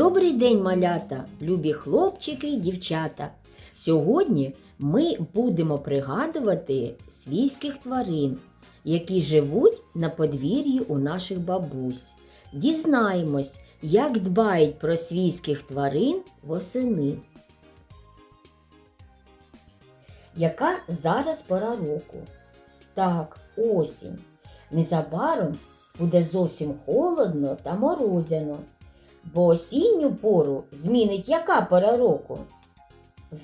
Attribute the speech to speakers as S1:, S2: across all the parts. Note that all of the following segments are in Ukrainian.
S1: Добрий день, малята, любі хлопчики й дівчата. Сьогодні ми будемо пригадувати свійських тварин, які живуть на подвір'ї у наших бабусь. Дізнаємось, як дбають про свійських тварин восени. Яка зараз пора року? Так, осінь. Незабаром буде зовсім холодно та морозяно. Бо осінню пору змінить яка пора року?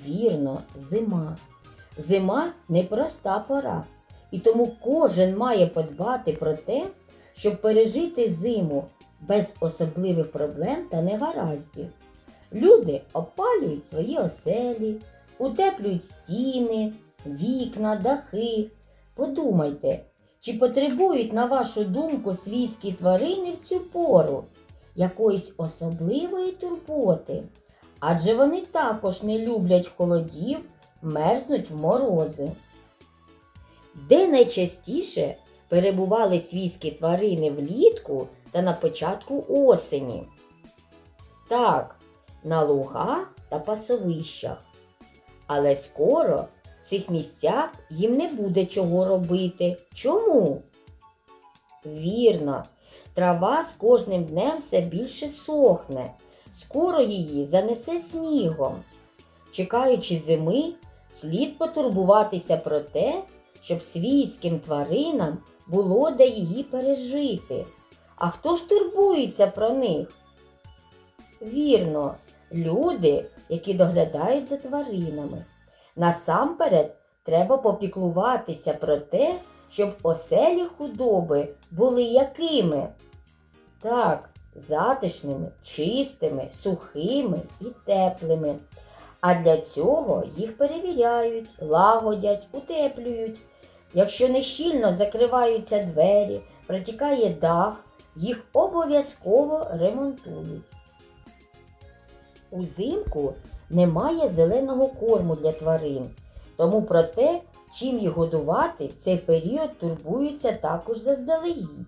S1: Вірно, зима. Зима непроста пора, і тому кожен має подбати про те, щоб пережити зиму без особливих проблем та негараздів. Люди опалюють свої оселі, утеплюють стіни, вікна, дахи. Подумайте, чи потребують, на вашу думку, свійські тварини в цю пору? Якоїсь особливої турботи, адже вони також не люблять холодів, мерзнуть в морози. Де найчастіше перебували свійські тварини влітку та на початку осені? Так, на лугах та пасовищах. Але скоро в цих місцях їм не буде чого робити. Чому? Вірно, Трава з кожним днем все більше сохне, скоро її занесе снігом. Чекаючи зими, слід потурбуватися про те, щоб свійським тваринам було де її пережити. А хто ж турбується про них? Вірно, люди, які доглядають за тваринами. Насамперед треба попіклуватися про те, щоб оселі худоби були якими? Так, затишними, чистими, сухими і теплими. А для цього їх перевіряють, лагодять, утеплюють. Якщо нещільно закриваються двері, протікає дах, їх обов'язково ремонтують. Узимку немає зеленого корму для тварин, тому про те, чим їх годувати, в цей період турбуються також заздалегідь.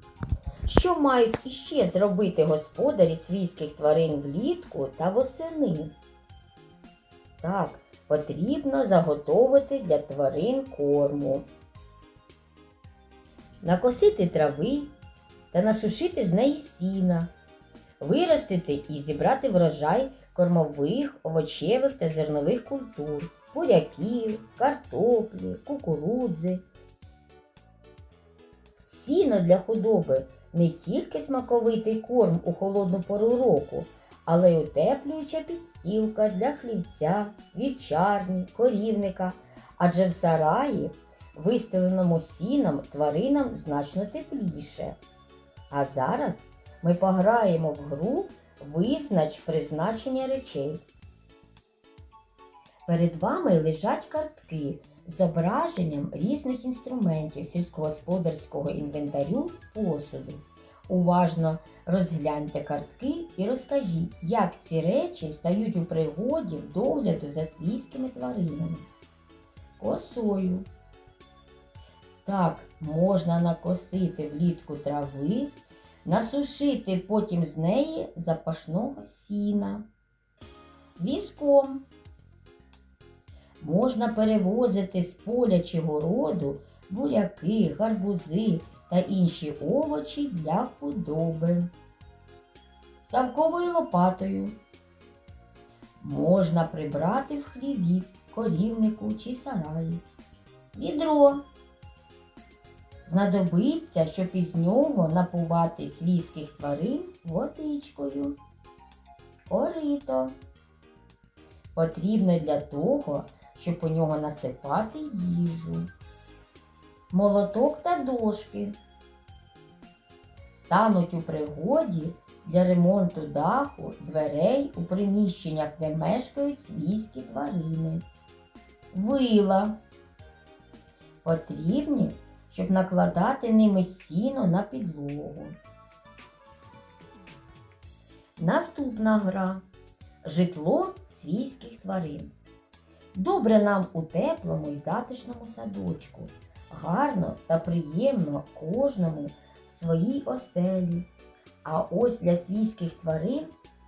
S1: Що мають іще зробити господарі свійських тварин влітку та восени? Так, потрібно заготовити для тварин корму. Накосити трави та насушити з неї сіна, виростити і зібрати врожай кормових, овочевих та зернових культур, буряків, картоплі, кукурудзи. Сіно для худоби не тільки смаковитий корм у холодну пору року, але й утеплююча підстілка для хлівця, вівчарні, корівника, адже в сараї, вистеленому сіном, тваринам значно тепліше. А зараз ми пограємо в гру Визнач призначення речей. Перед вами лежать картки зображенням різних інструментів сільськогосподарського інвентарю посуду. Уважно розгляньте картки і розкажіть, як ці речі стають у пригоді в догляду за свійськими тваринами. Косою. Так, можна накосити влітку трави, насушити потім з неї запашного сіна. Візком можна перевозити з поля чи городу буряки, гарбузи та інші овочі для худоби. Савковою лопатою можна прибрати в хліві, корівнику чи сараї. Відро знадобиться, щоб із нього напувати свійських тварин водичкою. Корито потрібно для того, щоб у нього насипати їжу. Молоток та дошки стануть у пригоді для ремонту даху, дверей у приміщеннях, де мешкають свійські тварини. Вила потрібні, щоб накладати ними сіно на підлогу. Наступна гра житло свійських тварин. Добре нам у теплому і затишному садочку. Гарно та приємно кожному в своїй оселі. А ось для свійських тварин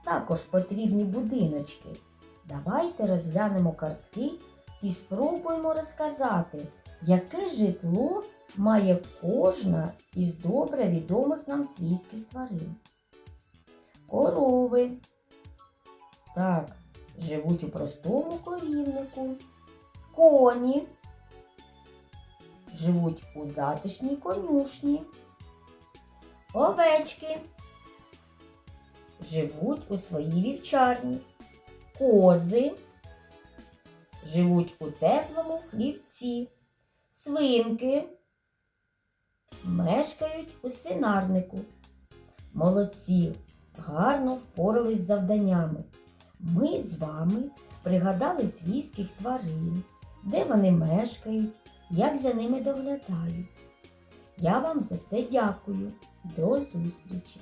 S1: також потрібні будиночки. Давайте розглянемо картки і спробуємо розказати, яке житло має кожна із добре відомих нам свійських тварин. Корови. Так, живуть у простому корівнику. Коні. Живуть у затишній конюшні. Овечки. Живуть у своїй вівчарні. Кози. Живуть у теплому хлівці. Свинки. Мешкають у свинарнику. Молодці, гарно впорались з завданнями. Ми з вами пригадали свійських тварин, де вони мешкають, як за ними доглядають. Я вам за це дякую. До зустрічі!